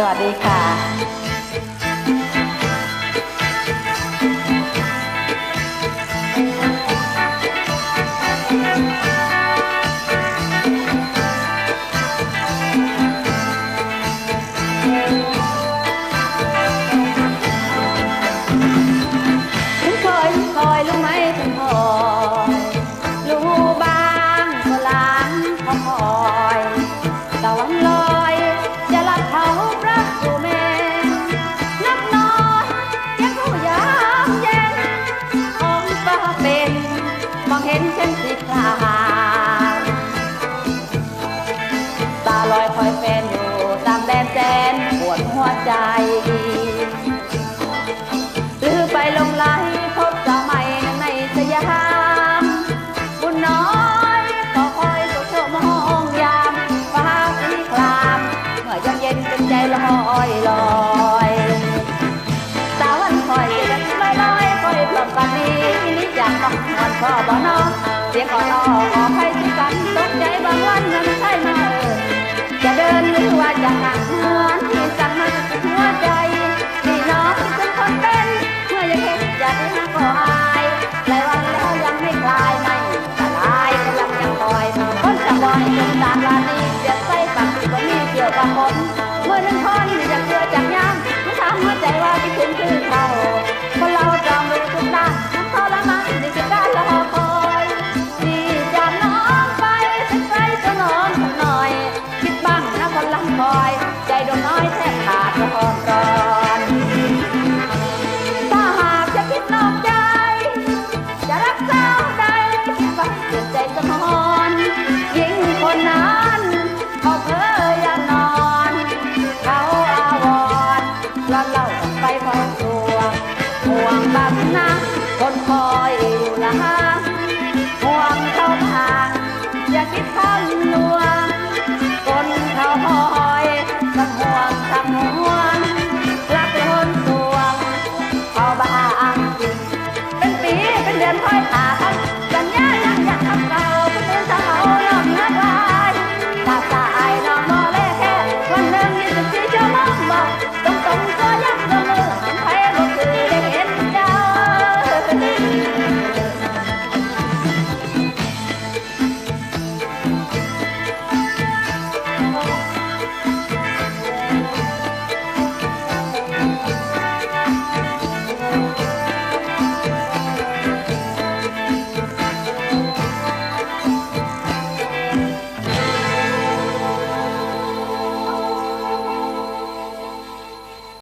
สวัสดีค่ะ สีคราตาลอยคอยแฟนอยู่ตามแดนแสนปวดหัวใจ หรือไปลงไหลพบสาวใหม่ในสยาม บุญน้อยก็คอยสุขเธอมองยามฟ้าสีครามเมื่อยามเย็นเป็นใจลอยลอยสาวันคอยจะลอยลอยคอยพร้อมกันนี้นี่จากน้องนวลพ่อบ่น้อง เสียงอ่อขอให้ที่กันตกใจบางวันนั้นใช่มาเออจะเดินหรือว่าจะห่างเหมือนที่สั่งมาจากหัวใจที่น้องเป็นคนเป็นเมื่อยังเห็นจะได้มาก็อายหลายวันแล้วยังไม่คลายไม่สลายกำลังยังคอยคนจะบอยจนตาลานีเสียใส่ปากก็มีเกี่ยวกับคนเมื่อนึ่งคนอยากเจอจากย่ามมันทำหัวใจว่าคิดถึงคือเขา น้อย คิดบ้างนะคนลัำบอย ใจดวงน้อยแทบขาดละครร้อนถ้าหากจะคิดนอกใจ จะรักเจ้าใดฟังเกิดใจสะท้อนยิ่งคนนั้นเขาเพออย่านอนเขาอาวรร้อนเล่าไปพอตัวห่วงบับนะคนคอยอยู่ละ I